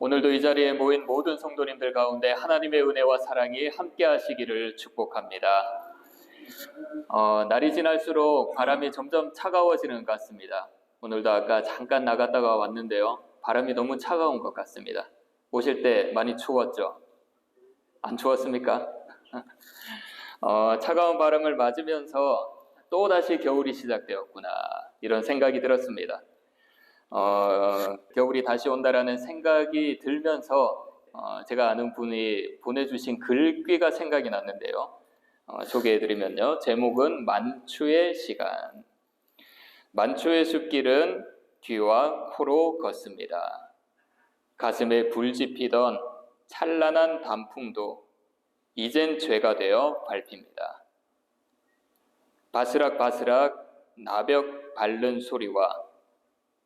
오늘도 이 자리에 모인 모든 성도님들 가운데 하나님의 은혜와 사랑이 함께 하시기를 축복합니다. 어, 날이 지날수록 바람이 점점 차가워지는 것 같습니다. 오늘도 아까 잠깐 나갔다가 왔는데요. 바람이 너무 차가운 것 같습니다. 오실 때 많이 추웠죠? 안 추웠습니까? 어, 차가운 바람을 맞으면서 또다시 겨울이 시작되었구나. 이런 생각이 들었습니다. 어, 겨울이 다시 온다라는 생각이 들면서 어, 제가 아는 분이 보내주신 글귀가 생각이 났는데요. 어, 소개해드리면요. 제목은 만추의 시간. 만추의 숲길은 귀와 코로 걷습니다. 가슴에 불 지피던 찬란한 단풍도 이젠 죄가 되어 밟힙니다. 바스락바스락 나벽 밟는 소리와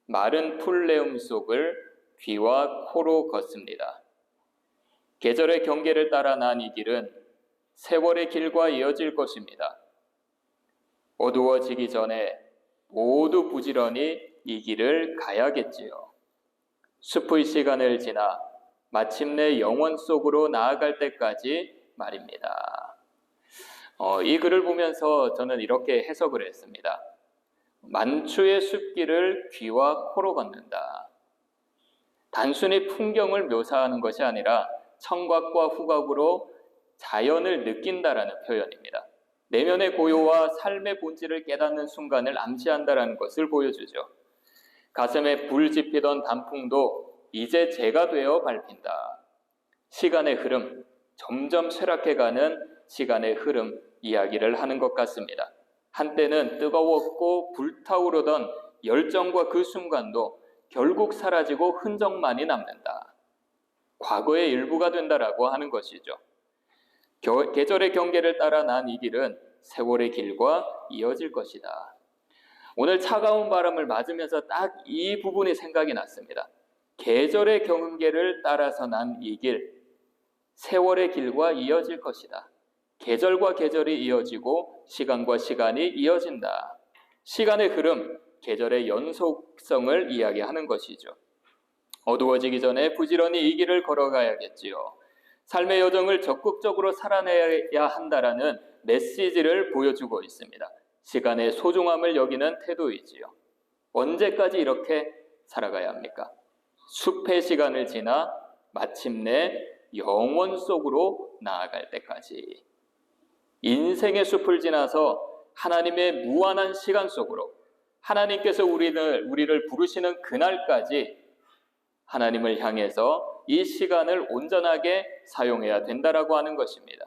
마른 풀내음 속을 귀와 코로 걷습니다. 계절의 경계를 따라 난 이 길은 세월의 길과 이어질 것입니다. 어두워지기 전에 모두 부지런히 이 길을 가야겠지요. 숲의 시간을 지나 마침내 영원 속으로 나아갈 때까지 말입니다. 어, 이 글을 보면서 저는 이렇게 해석을 했습니다. 만추의 숲길을 귀와 코로 걷는다. 단순히 풍경을 묘사하는 것이 아니라 청각과 후각으로 자연을 느낀다라는 표현입니다. 내면의 고요와 삶의 본질을 깨닫는 순간을 암시한다라는 것을 보여주죠. 가슴에 불 지피던 단풍도 이제 재가 되어 밟힌다. 시간의 흐름, 점점 쇠락해가는 시간의 흐름 이야기를 하는 것 같습니다. 한때는 뜨거웠고 불타오르던 열정과 그 순간도 결국 사라지고 흔적만이 남는다. 과거의 일부가 된다라고 하는 것이죠. 겨, 계절의 경계를 따라 난 이 길은 세월의 길과 이어질 것이다. 오늘 차가운 바람을 맞으면서 딱 이 부분이 생각이 났습니다. 계절의 경계를 따라서 난 이 길, 세월의 길과 이어질 것이다. 계절과 계절이 이어지고 시간과 시간이 이어진다. 시간의 흐름, 계절의 연속성을 이야기하는 것이죠. 어두워지기 전에 부지런히 이 길을 걸어가야겠지요. 삶의 여정을 적극적으로 살아내야 한다라는 메시지를 보여주고 있습니다. 시간의 소중함을 여기는 태도이지요. 언제까지 이렇게 살아가야 합니까? 숲의 시간을 지나 마침내 영원 속으로 나아갈 때까지. 인생의 숲을 지나서 하나님의 무한한 시간 속으로 하나님께서 우리를, 우리를 부르시는 그날까지 하나님을 향해서 이 시간을 온전하게 사용해야 된다라고 하는 것입니다.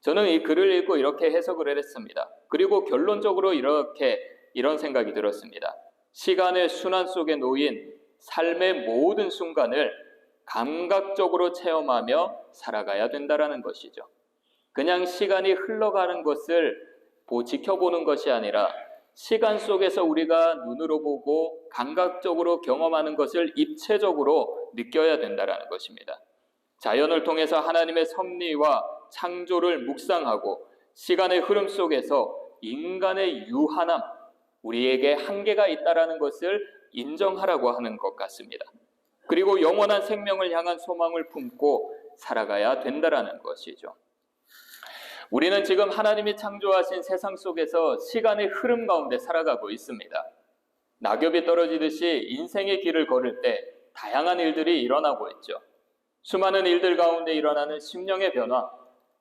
저는 이 글을 읽고 이렇게 해석을 했습니다. 그리고 결론적으로 이렇게 이런 생각이 들었습니다. 시간의 순환 속에 놓인 삶의 모든 순간을 감각적으로 체험하며 살아가야 된다라는 것이죠. 그냥 시간이 흘러가는 것을 지켜보는 것이 아니라 시간 속에서 우리가 눈으로 보고 감각적으로 경험하는 것을 입체적으로 느껴야 된다라는 것입니다. 자연을 통해서 하나님의 섭리와 창조를 묵상하고 시간의 흐름 속에서 인간의 유한함, 우리에게 한계가 있다라는 것을 인정하라고 하는 것 같습니다. 그리고 영원한 생명을 향한 소망을 품고 살아가야 된다라는 것이죠. 우리는 지금 하나님이 창조하신 세상 속에서 시간의 흐름 가운데 살아가고 있습니다. 낙엽이 떨어지듯이 인생의 길을 걸을 때 다양한 일들이 일어나고 있죠. 수많은 일들 가운데 일어나는 심령의 변화,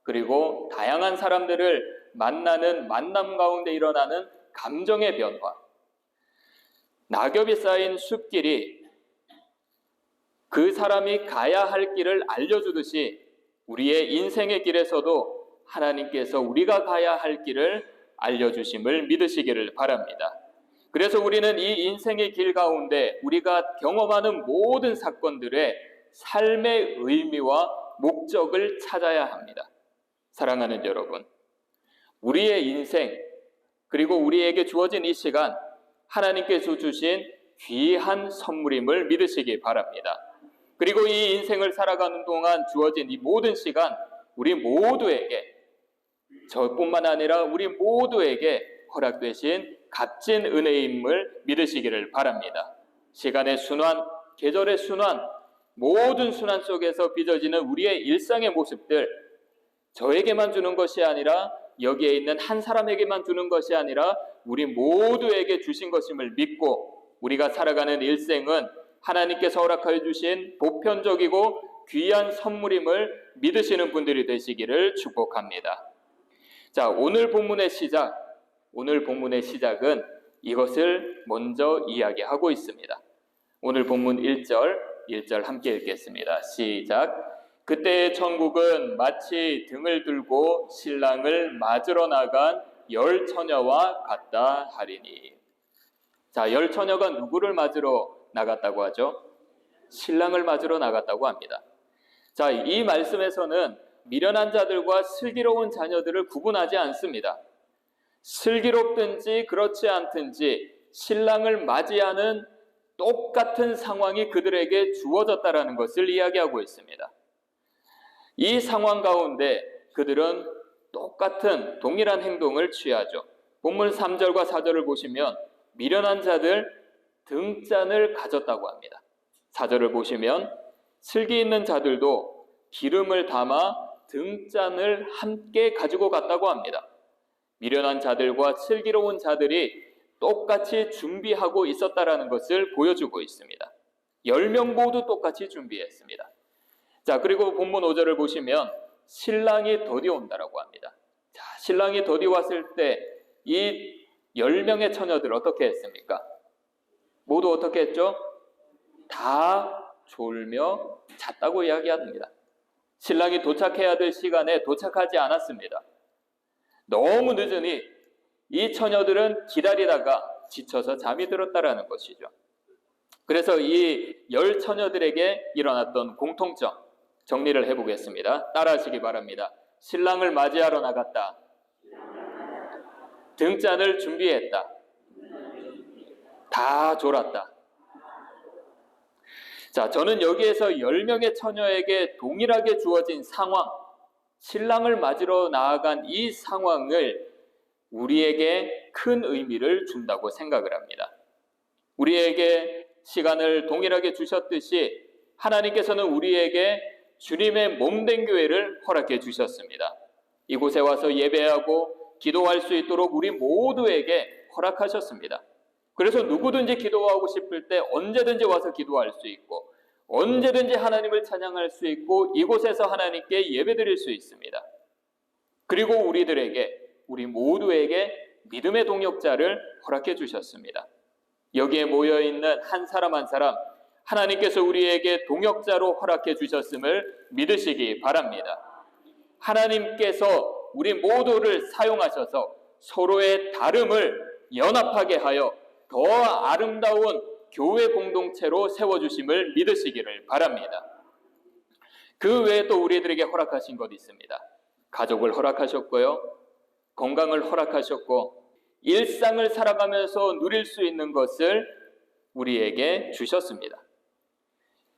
그리고 다양한 사람들을 만나는 만남 가운데 일어나는 감정의 변화. 낙엽이 쌓인 숲길이 그 사람이 가야 할 길을 알려주듯이 우리의 인생의 길에서도 하나님께서 우리가 가야 할 길을 알려주심을 믿으시기를 바랍니다. 그래서 우리는 이 인생의 길 가운데 우리가 경험하는 모든 사건들의 삶의 의미와 목적을 찾아야 합니다. 사랑하는 여러분, 우리의 인생, 그리고 우리에게 주어진 이 시간, 하나님께서 주신 귀한 선물임을 믿으시기 바랍니다. 그리고 이 인생을 살아가는 동안 주어진 이 모든 시간, 우리 모두에게 저뿐만 아니라 우리 모두에게 허락되신 값진 은혜임을 믿으시기를 바랍니다. 시간의 순환, 계절의 순환, 모든 순환 속에서 빚어지는 우리의 일상의 모습들, 저에게만 주는 것이 아니라 여기에 있는 한 사람에게만 주는 것이 아니라 우리 모두에게 주신 것임을 믿고 우리가 살아가는 일생은 하나님께서 허락하여 주신 보편적이고 귀한 선물임을 믿으시는 분들이 되시기를 축복합니다. 자, 오늘 본문의 시작, 오늘 본문의 시작은 이것을 먼저 이야기하고 있습니다. 오늘 본문 1절, 1절 함께 읽겠습니다. 시작. 그때의 천국은 마치 등을 들고 신랑을 맞으러 나간 열 처녀와 같다 하리니. 자, 열 처녀가 누구를 맞으러 나갔다고 하죠? 신랑을 맞으러 나갔다고 합니다. 자, 이 말씀에서는 미련한 자들과 슬기로운 자녀들을 구분하지 않습니다. 슬기롭든지 그렇지 않든지 신랑을 맞이하는 똑같은 상황이 그들에게 주어졌다라는 것을 이야기하고 있습니다. 이 상황 가운데 그들은 똑같은 동일한 행동을 취하죠. 본문 3절과 4절을 보시면 미련한 자들 등잔을 가졌다고 합니다. 4절을 보시면 슬기 있는 자들도 기름을 담아 등잔을 함께 가지고 갔다고 합니다. 미련한 자들과 슬기로운 자들이 똑같이 준비하고 있었다라는 것을 보여주고 있습니다. 10명 모두 똑같이 준비했습니다. 자, 그리고 본문 5절을 보시면 신랑이 더디 온다라고 합니다. 자, 신랑이 더디 왔을 때 이 10명의 처녀들 어떻게 했습니까? 모두 어떻게 했죠? 다 졸며 잤다고 이야기합니다. 신랑이 도착해야 될 시간에 도착하지 않았습니다. 너무 늦으니 이 처녀들은 기다리다가 지쳐서 잠이 들었다라는 것이죠. 그래서 이 열 처녀들에게 일어났던 공통점 정리를 해보겠습니다. 따라하시기 바랍니다. 신랑을 맞이하러 나갔다. 등잔을 준비했다. 다 졸았다. 자, 저는 여기에서 10명의 처녀에게 동일하게 주어진 상황, 신랑을 맞으러 나아간 이 상황을 우리에게 큰 의미를 준다고 생각을 합니다. 우리에게 시간을 동일하게 주셨듯이 하나님께서는 우리에게 주님의 몸된 교회를 허락해 주셨습니다. 이곳에 와서 예배하고 기도할 수 있도록 우리 모두에게 허락하셨습니다. 그래서 누구든지 기도하고 싶을 때 언제든지 와서 기도할 수 있고 언제든지 하나님을 찬양할 수 있고 이곳에서 하나님께 예배드릴 수 있습니다. 그리고 우리들에게 우리 모두에게 믿음의 동역자를 허락해 주셨습니다. 여기에 모여 있는 한 사람 한 사람 하나님께서 우리에게 동역자로 허락해 주셨음을 믿으시기 바랍니다. 하나님께서 우리 모두를 사용하셔서 서로의 다름을 연합하게 하여 더 아름다운 교회 공동체로 세워주심을 믿으시기를 바랍니다. 그 외에 또 우리들에게 허락하신 것 있습니다. 가족을 허락하셨고요. 건강을 허락하셨고, 일상을 살아가면서 누릴 수 있는 것을 우리에게 주셨습니다.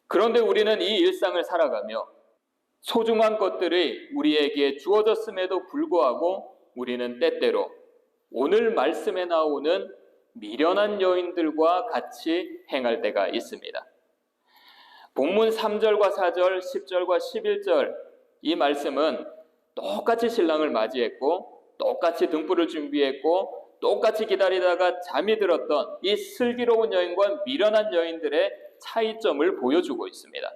그런데 우리는 이 일상을 살아가며 소중한 것들이 우리에게 주어졌음에도 불구하고 우리는 때때로 오늘 말씀에 나오는 미련한 여인들과 같이 행할 때가 있습니다. 본문 3절과 4절, 10절과 11절 이 말씀은 똑같이 신랑을 맞이했고 똑같이 등불을 준비했고 똑같이 기다리다가 잠이 들었던 이 슬기로운 여인과 미련한 여인들의 차이점을 보여주고 있습니다.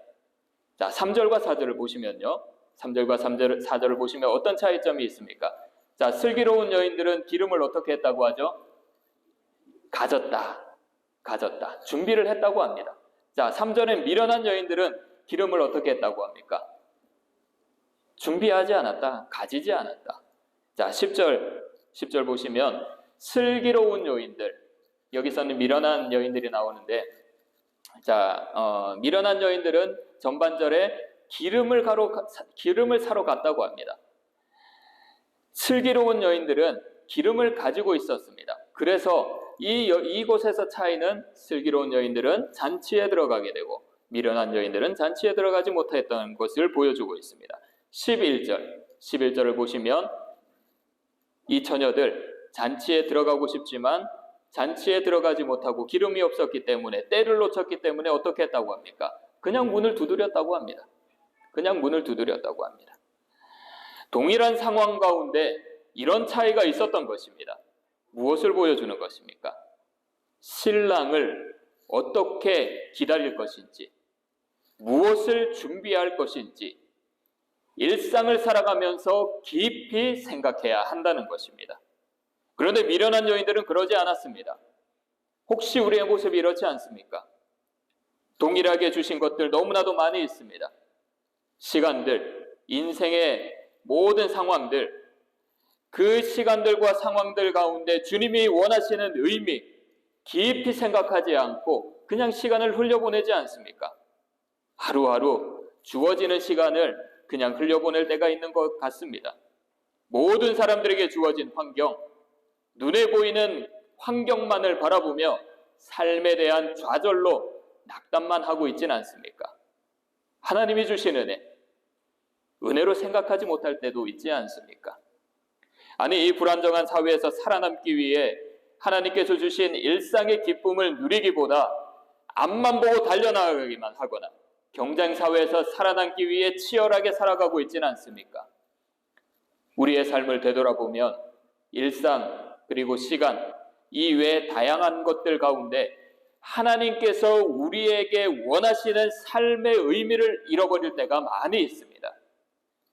자, 3절과 4절을 보시면요. 3절과 3절, 4절을 보시면 어떤 차이점이 있습니까? 자, 슬기로운 여인들은 기름을 어떻게 했다고 하죠? 가졌다. 가졌다. 준비를 했다고 합니다. 자, 3절에 미련한 여인들은 기름을 어떻게 했다고 합니까? 준비하지 않았다. 가지지 않았다. 자, 10절, 10절 보시면 슬기로운 여인들. 여기서는 미련한 여인들이 나오는데, 자, 어, 미련한 여인들은 전반절에 기름을 가로, 기름을 사러 갔다고 합니다. 슬기로운 여인들은 기름을 가지고 있었습니다. 그래서 이 이곳에서 차이는 슬기로운 여인들은 잔치에 들어가게 되고 미련한 여인들은 잔치에 들어가지 못했던 것을 보여주고 있습니다. 11절, 11절을 보시면 이 처녀들 잔치에 들어가고 싶지만 잔치에 들어가지 못하고 기름이 없었기 때문에 때를 놓쳤기 때문에 어떻게 했다고 합니까? 그냥 문을 두드렸다고 합니다. 그냥 문을 두드렸다고 합니다. 동일한 상황 가운데 이런 차이가 있었던 것입니다. 무엇을 보여주는 것입니까? 신랑을 어떻게 기다릴 것인지, 무엇을 준비할 것인지, 일상을 살아가면서 깊이 생각해야 한다는 것입니다. 그런데 미련한 여인들은 그러지 않았습니다. 혹시 우리의 모습이 이렇지 않습니까? 동일하게 주신 것들 너무나도 많이 있습니다. 시간들, 인생의 모든 상황들, 그 시간들과 상황들 가운데 주님이 원하시는 의미, 깊이 생각하지 않고 그냥 시간을 흘려보내지 않습니까? 하루하루 주어지는 시간을 그냥 흘려보낼 때가 있는 것 같습니다. 모든 사람들에게 주어진 환경, 눈에 보이는 환경만을 바라보며 삶에 대한 좌절로 낙담만 하고 있지는 않습니까? 하나님이 주신 은혜, 은혜로 생각하지 못할 때도 있지 않습니까? 아니, 이 불안정한 사회에서 살아남기 위해 하나님께서 주신 일상의 기쁨을 누리기보다 앞만 보고 달려나가기만 하거나 경쟁 사회에서 살아남기 위해 치열하게 살아가고 있지는 않습니까? 우리의 삶을 되돌아보면 일상 그리고 시간 이외의 다양한 것들 가운데 하나님께서 우리에게 원하시는 삶의 의미를 잃어버릴 때가 많이 있습니다.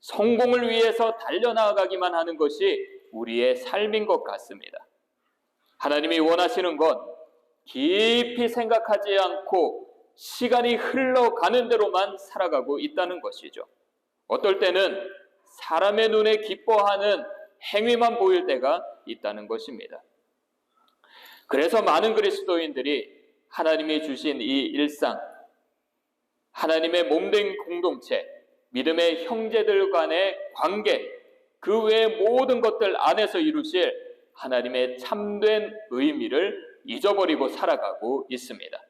성공을 위해서 달려나가기만 하는 것이 우리의 삶인 것 같습니다. 하나님이 원하시는 건 깊이 생각하지 않고 시간이 흘러가는 대로만 살아가고 있다는 것이죠. 어떨 때는 사람의 눈에 기뻐하는 행위만 보일 때가 있다는 것입니다. 그래서 많은 그리스도인들이 하나님이 주신 이 일상, 하나님의 몸된 공동체, 믿음의 형제들 간의 관계, 그 외의 모든 것들 안에서 이루실 하나님의 참된 의미를 잊어버리고 살아가고 있습니다.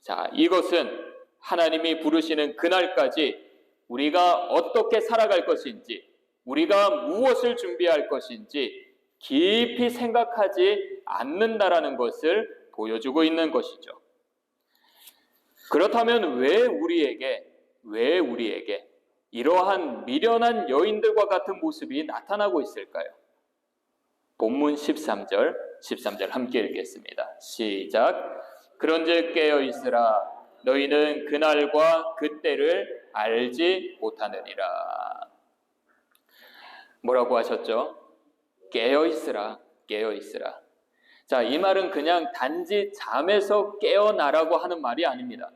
자, 이것은 하나님이 부르시는 그날까지 우리가 어떻게 살아갈 것인지, 우리가 무엇을 준비할 것인지 깊이 생각하지 않는다라는 것을 보여주고 있는 것이죠. 그렇다면 왜 우리에게, 왜 우리에게 이러한 미련한 여인들과 같은 모습이 나타나고 있을까요? 본문 13절, 13절 함께 읽겠습니다. 시작. 그런즉 깨어 있으라 너희는 그날과 그때를 알지 못하느니라. 뭐라고 하셨죠? 깨어 있으라. 깨어 있으라. 자, 이 말은 그냥 단지 잠에서 깨어나라고 하는 말이 아닙니다.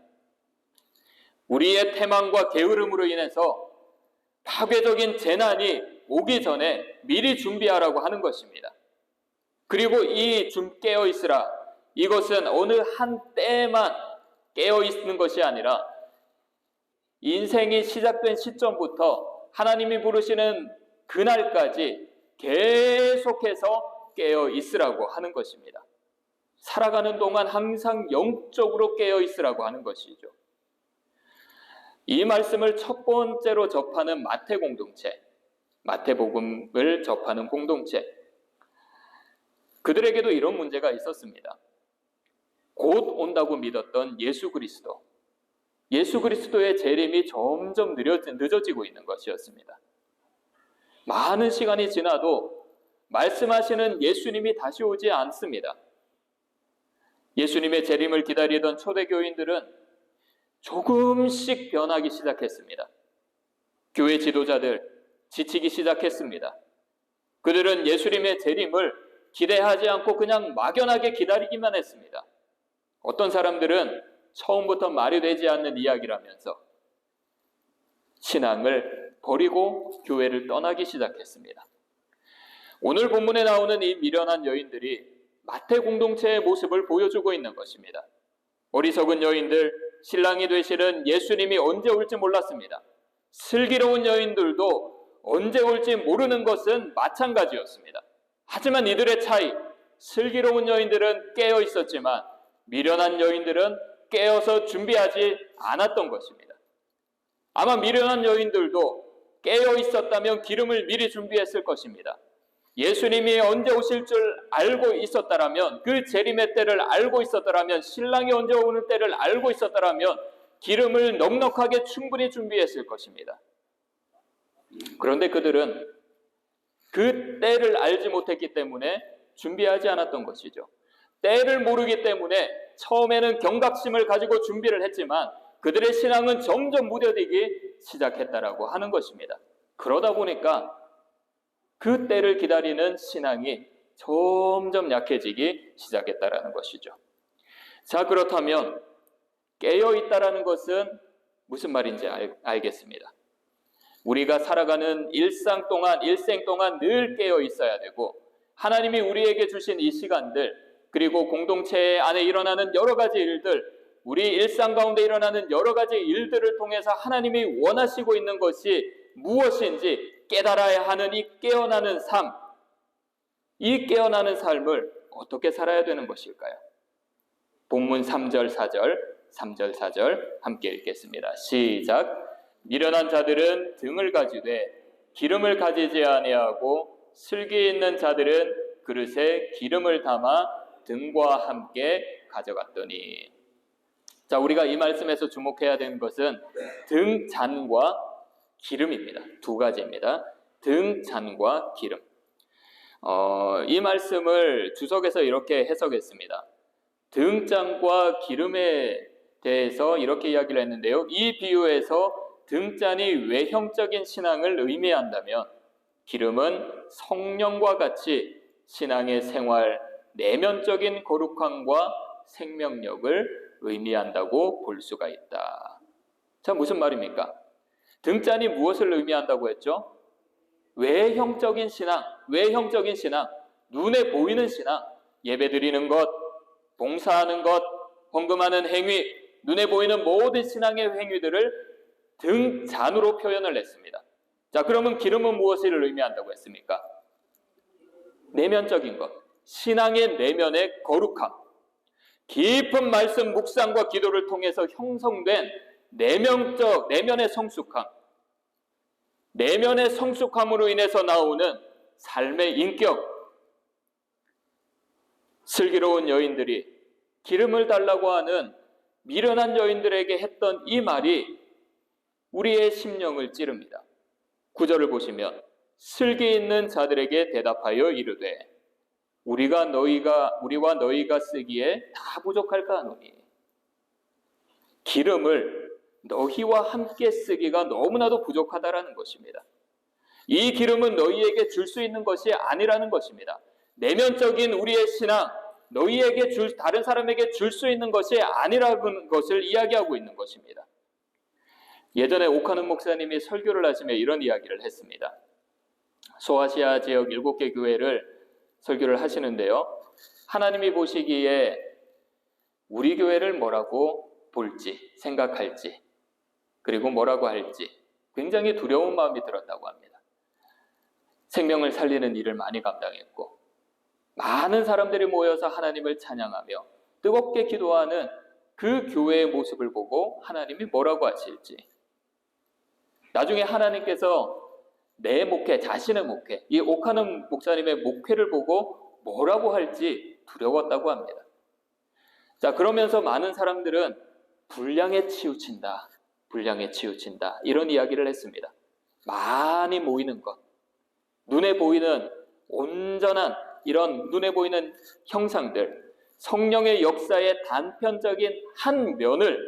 우리의 태망과 게으름으로 인해서 파괴적인 재난이 오기 전에 미리 준비하라고 하는 것입니다. 그리고 이 좀 깨어 있으라. 이것은 어느 한 때만 깨어 있는 것이 아니라 인생이 시작된 시점부터 하나님이 부르시는 그날까지 계속해서 깨어 있으라고 하는 것입니다. 살아가는 동안 항상 영적으로 깨어 있으라고 하는 것이죠. 이 말씀을 첫 번째로 접하는 마태 공동체, 마태복음을 접하는 공동체, 그들에게도 이런 문제가 있었습니다. 곧 온다고 믿었던 예수 그리스도, 예수 그리스도의 재림이 점점 늦어지고 있는 것이었습니다. 많은 시간이 지나도 말씀하시는 예수님이 다시 오지 않습니다. 예수님의 재림을 기다리던 초대교인들은 조금씩 변하기 시작했습니다. 교회 지도자들 지치기 시작했습니다. 그들은 예수님의 재림을 기대하지 않고 그냥 막연하게 기다리기만 했습니다. 어떤 사람들은 처음부터 말이 되지 않는 이야기라면서 신앙을 버리고 교회를 떠나기 시작했습니다. 오늘 본문에 나오는 이 미련한 여인들이 마태 공동체의 모습을 보여주고 있는 것입니다. 어리석은 여인들, 신랑이 되시는 예수님이 언제 올지 몰랐습니다. 슬기로운 여인들도 언제 올지 모르는 것은 마찬가지였습니다. 하지만 이들의 차이, 슬기로운 여인들은 깨어 있었지만 미련한 여인들은 깨어서 준비하지 않았던 것입니다. 아마 미련한 여인들도 깨어 있었다면 기름을 미리 준비했을 것입니다. 예수님이 언제 오실 줄 알고 있었다라면 그 재림의 때를 알고 있었다라면 신랑이 언제 오는 때를 알고 있었다라면 기름을 넉넉하게 충분히 준비했을 것입니다. 그런데 그들은 그 때를 알지 못했기 때문에 준비하지 않았던 것이죠. 때를 모르기 때문에 처음에는 경각심을 가지고 준비를 했지만 그들의 신앙은 점점 무뎌지기 시작했다라고 하는 것입니다. 그러다 보니까 그 때를 기다리는 신앙이 점점 약해지기 시작했다라는 것이죠. 자, 그렇다면 깨어 있다라는 것은 무슨 말인지 알, 알겠습니다. 우리가 살아가는 일상 동안 일생 동안 늘 깨어 있어야 되고 하나님이 우리에게 주신 이 시간들 그리고 공동체 안에 일어나는 여러 가지 일들 우리 일상 가운데 일어나는 여러 가지 일들을 통해서 하나님이 원하시고 있는 것이 무엇인지 깨달아야 하는 이 깨어나는 삶, 이 깨어나는 삶을 어떻게 살아야 되는 것일까요? 본문 3절, 4절, 3절, 4절 함께 읽겠습니다. 시작. 미련한 자들은 등을 가지되 기름을 가지지 아니하고 슬기 있는 자들은 그릇에 기름을 담아 등과 함께 가져갔더니 자 우리가 이 말씀에서 주목해야 되는 것은 등잔과 기름입니다. 두 가지입니다. 등잔과 기름. 어, 이 말씀을 주석에서 이렇게 해석했습니다. 등잔과 기름에 대해서 이렇게 이야기를 했는데요. 이 비유에서 등잔이 외형적인 신앙을 의미한다면 기름은 성령과 같이 신앙의 생활, 내면적인 거룩함과 생명력을 의미한다고 볼 수가 있다. 자, 무슨 말입니까? 등잔이 무엇을 의미한다고 했죠? 외형적인 신앙, 외형적인 신앙, 눈에 보이는 신앙, 예배 드리는 것, 봉사하는 것, 헌금하는 행위, 눈에 보이는 모든 신앙의 행위들을 등잔으로 표현을 했습니다. 자, 그러면 기름은 무엇을 의미한다고 했습니까? 내면적인 것, 신앙의 내면의 거룩함, 깊은 말씀 묵상과 기도를 통해서 형성된 내면적, 내면의 성숙함, 내면의 성숙함으로 인해서 나오는 삶의 인격, 슬기로운 여인들이 기름을 달라고 하는 미련한 여인들에게 했던 이 말이 우리의 심령을 찌릅니다. 구절을 보시면 슬기 있는 자들에게 대답하여 이르되 우리가 너희가 우리와 너희가 쓰기에 다 부족할까 하노니 기름을 너희와 함께 쓰기가 너무나도 부족하다라는 것입니다. 이 기름은 너희에게 줄 수 있는 것이 아니라는 것입니다. 내면적인 우리의 신앙, 너희에게 줄, 다른 사람에게 줄 수 있는 것이 아니라는 것을 이야기하고 있는 것입니다. 예전에 오카는 목사님이 설교를 하시며 이런 이야기를 했습니다. 소아시아 지역 일곱 개 교회를 설교를 하시는데요. 하나님이 보시기에 우리 교회를 뭐라고 볼지, 생각할지, 그리고 뭐라고 할지 굉장히 두려운 마음이 들었다고 합니다. 생명을 살리는 일을 많이 감당했고, 많은 사람들이 모여서 하나님을 찬양하며 뜨겁게 기도하는 그 교회의 모습을 보고 하나님이 뭐라고 하실지. 나중에 하나님께서 내 목회, 자신의 목회, 이 옥하는 목사님의 목회를 보고 뭐라고 할지 두려웠다고 합니다. 자, 그러면서 많은 사람들은 불량에 치우친다. 불량에 치우친다. 이런 이야기를 했습니다. 많이 모이는 것. 눈에 보이는 온전한 이런 눈에 보이는 형상들, 성령의 역사의 단편적인 한 면을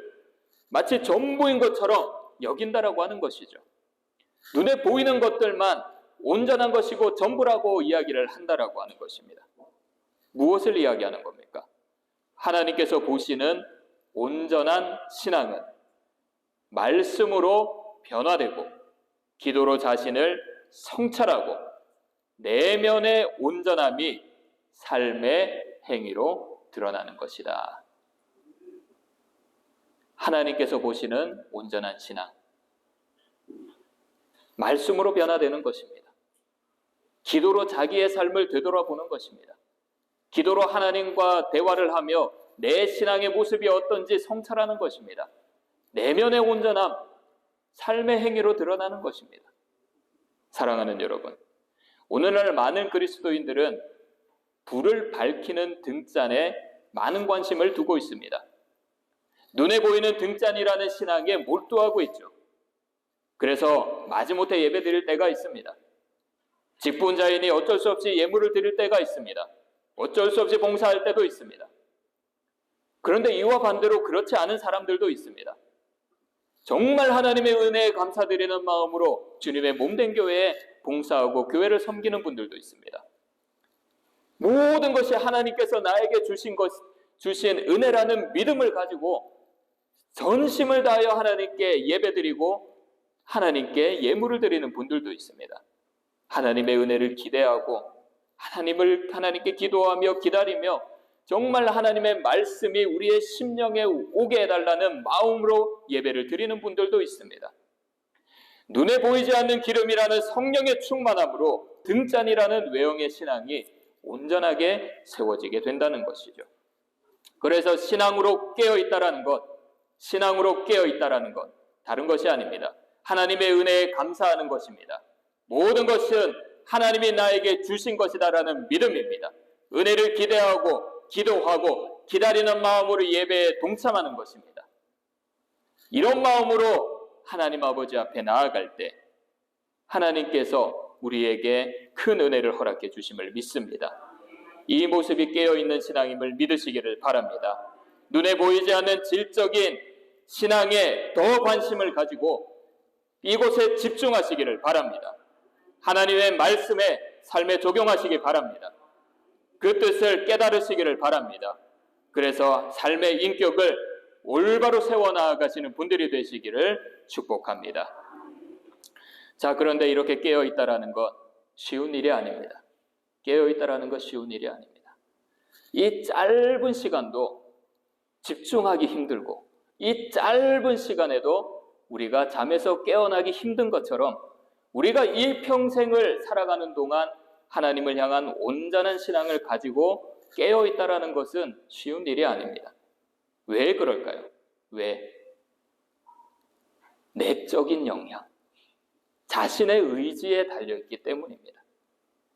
마치 전부인 것처럼 여긴다라고 하는 것이죠. 눈에 보이는 것들만 온전한 것이고 전부라고 이야기를 한다라고 하는 것입니다. 무엇을 이야기하는 겁니까? 하나님께서 보시는 온전한 신앙은 말씀으로 변화되고 기도로 자신을 성찰하고 내면의 온전함이 삶의 행위로 드러나는 것이다. 하나님께서 보시는 온전한 신앙. 말씀으로 변화되는 것입니다. 기도로 자기의 삶을 되돌아보는 것입니다. 기도로 하나님과 대화를 하며 내 신앙의 모습이 어떤지 성찰하는 것입니다. 내면의 온전함, 삶의 행위로 드러나는 것입니다. 사랑하는 여러분, 오늘날 많은 그리스도인들은 불을 밝히는 등잔에 많은 관심을 두고 있습니다. 눈에 보이는 등잔이라는 신앙에 몰두하고 있죠. 그래서 마지못해 예배 드릴 때가 있습니다. 직분자이니 어쩔 수 없이 예물을 드릴 때가 있습니다. 어쩔 수 없이 봉사할 때도 있습니다. 그런데 이와 반대로 그렇지 않은 사람들도 있습니다. 정말 하나님의 은혜에 감사드리는 마음으로 주님의 몸된 교회에 봉사하고 교회를 섬기는 분들도 있습니다. 모든 것이 하나님께서 나에게 주신 것, 주신 은혜라는 믿음을 가지고 전심을 다하여 하나님께 예배드리고 하나님께 예물을 드리는 분들도 있습니다. 하나님의 은혜를 기대하고 하나님을 하나님께 기도하며 기다리며 정말 하나님의 말씀이 우리의 심령에 오게 해달라는 마음으로 예배를 드리는 분들도 있습니다. 눈에 보이지 않는 기름이라는 성령의 충만함으로 등잔이라는 외형의 신앙이 온전하게 세워지게 된다는 것이죠. 그래서 신앙으로 깨어 있다라는 것, 신앙으로 깨어 있다라는 것, 다른 것이 아닙니다. 하나님의 은혜에 감사하는 것입니다. 모든 것은 하나님이 나에게 주신 것이다라는 믿음입니다. 은혜를 기대하고 기도하고 기다리는 마음으로 예배에 동참하는 것입니다. 이런 마음으로 하나님 아버지 앞에 나아갈 때 하나님께서 우리에게 큰 은혜를 허락해 주심을 믿습니다. 이 모습이 깨어 있는 신앙임을 믿으시기를 바랍니다. 눈에 보이지 않는 질적인 신앙에 더 관심을 가지고 이곳에 집중하시기를 바랍니다. 하나님의 말씀에 삶에 적용하시기 바랍니다. 그 뜻을 깨달으시기를 바랍니다. 그래서 삶의 인격을 올바로 세워나가시는 분들이 되시기를 축복합니다. 자, 그런데 이렇게 깨어 있다라는 것 쉬운 일이 아닙니다. 깨어 있다라는 것 쉬운 일이 아닙니다. 이 짧은 시간도 집중하기 힘들고 이 짧은 시간에도 우리가 잠에서 깨어나기 힘든 것처럼 우리가 이 평생을 살아가는 동안 하나님을 향한 온전한 신앙을 가지고 깨어 있다라는 것은 쉬운 일이 아닙니다. 왜 그럴까요? 왜? 내적인 영향, 자신의 의지에 달려있기 때문입니다.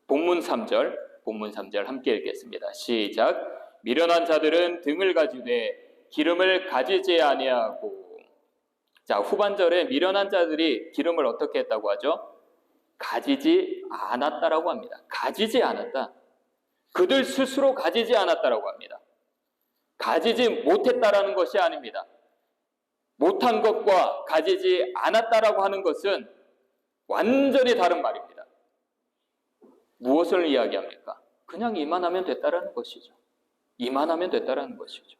본문 3절, 본문 3절 함께 읽겠습니다. 시작. 미련한 자들은 등을 가지되 기름을 가지지 아니하고 자, 후반절에 미련한 자들이 기름을 어떻게 했다고 하죠? 가지지 않았다라고 합니다. 가지지 않았다. 그들 스스로 가지지 않았다라고 합니다. 가지지 못했다라는 것이 아닙니다. 못한 것과 가지지 않았다라고 하는 것은 완전히 다른 말입니다. 무엇을 이야기합니까? 그냥 이만하면 됐다라는 것이죠. 이만하면 됐다라는 것이죠.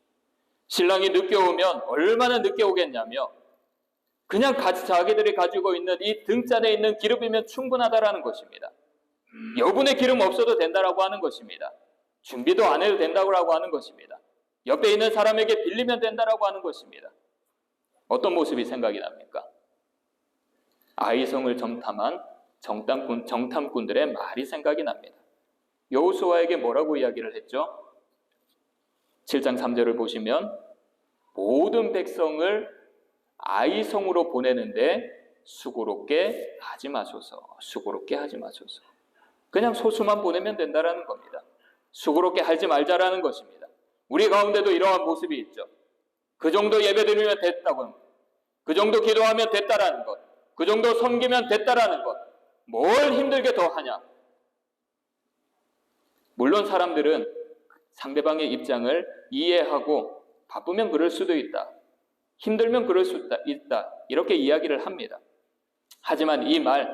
신랑이 늦게 오면 얼마나 늦게 오겠냐며 그냥 자기들이 가지고 있는 이 등잔에 있는 기름이면 충분하다라는 것입니다. 여분의 기름 없어도 된다라고 하는 것입니다. 준비도 안 해도 된다고 하는 것입니다. 옆에 있는 사람에게 빌리면 된다라고 하는 것입니다. 어떤 모습이 생각이 납니까? 아이성을 정탐한 정탐꾼, 정탐꾼들의 말이 생각이 납니다. 여호수아에게 뭐라고 이야기를 했죠? 7장 3절을 보시면 모든 백성을 아이성으로 보내는데 수고롭게 하지 마소서. 수고롭게 하지 마소서. 그냥 소수만 보내면 된다라는 겁니다. 수고롭게 하지 말자라는 것입니다. 우리 가운데도 이러한 모습이 있죠. 그 정도 예배 드리면 됐다고 그 정도 기도하면 됐다라는 것. 그 정도 섬기면 됐다라는 것. 뭘 힘들게 더 하냐? 물론 사람들은 상대방의 입장을 이해하고 바쁘면 그럴 수도 있다. 힘들면 그럴 수 있다. 이렇게 이야기를 합니다. 하지만 이 말,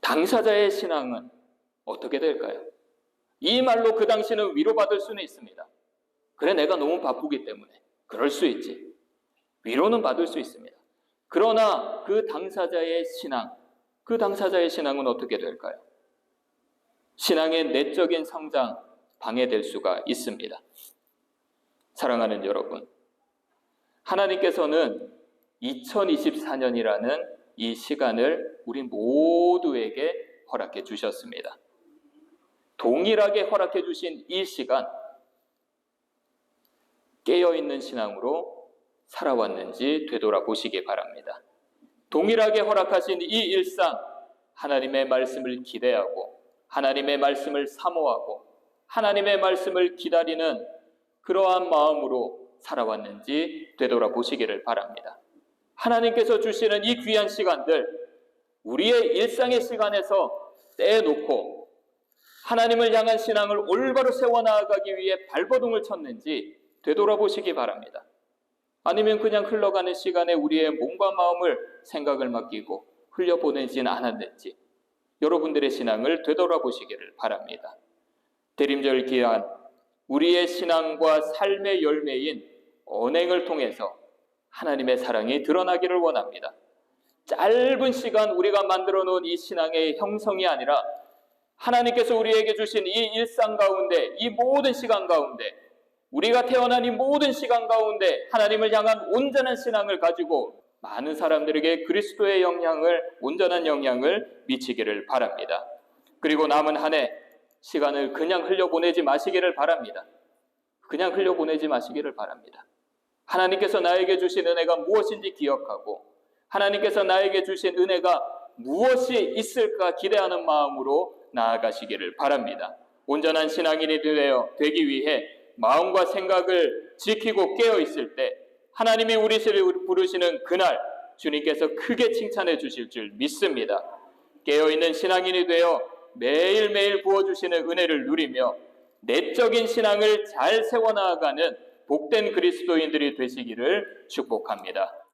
당사자의 신앙은 어떻게 될까요? 이 말로 그 당시는 위로받을 수는 있습니다. 그래, 내가 너무 바쁘기 때문에. 그럴 수 있지. 위로는 받을 수 있습니다. 그러나 그 당사자의 신앙, 그 당사자의 신앙은 어떻게 될까요? 신앙의 내적인 성장 방해될 수가 있습니다. 사랑하는 여러분, 하나님께서는 2024년이라는 이 시간을 우리 모두에게 허락해 주셨습니다. 동일하게 허락해 주신 이 시간, 깨어있는 신앙으로 살아왔는지 되돌아보시기 바랍니다. 동일하게 허락하신 이 일상, 하나님의 말씀을 기대하고, 하나님의 말씀을 사모하고, 하나님의 말씀을 기다리는 그러한 마음으로 살아왔는지 되돌아보시기를 바랍니다. 하나님께서 주시는 이 귀한 시간들, 우리의 일상의 시간에서 떼놓고 하나님을 향한 신앙을 올바로 세워나가기 위해 발버둥을 쳤는지 되돌아보시기 바랍니다. 아니면 그냥 흘러가는 시간에 우리의 몸과 마음을 생각을 맡기고 흘려보내진 않았는지 여러분들의 신앙을 되돌아보시기를 바랍니다. 대림절 기한 우리의 신앙과 삶의 열매인 언행을 통해서 하나님의 사랑이 드러나기를 원합니다. 짧은 시간 우리가 만들어 놓은 이 신앙의 형성이 아니라 하나님께서 우리에게 주신 이 일상 가운데 이 모든 시간 가운데 우리가 태어난 이 모든 시간 가운데 하나님을 향한 온전한 신앙을 가지고 많은 사람들에게 그리스도의 영향을 온전한 영향을 미치기를 바랍니다. 그리고 남은 한 해 시간을 그냥 흘려보내지 마시기를 바랍니다. 그냥 흘려보내지 마시기를 바랍니다. 하나님께서 나에게 주신 은혜가 무엇인지 기억하고 하나님께서 나에게 주신 은혜가 무엇이 있을까 기대하는 마음으로 나아가시기를 바랍니다. 온전한 신앙인이 되어 되기 위해 마음과 생각을 지키고 깨어 있을 때 하나님이 우리를 부르시는 그날 주님께서 크게 칭찬해 주실 줄 믿습니다. 깨어 있는 신앙인이 되어 매일매일 부어 주시는 은혜를 누리며 내적인 신앙을 잘 세워 나가는 복된 그리스도인들이 되시기를 축복합니다.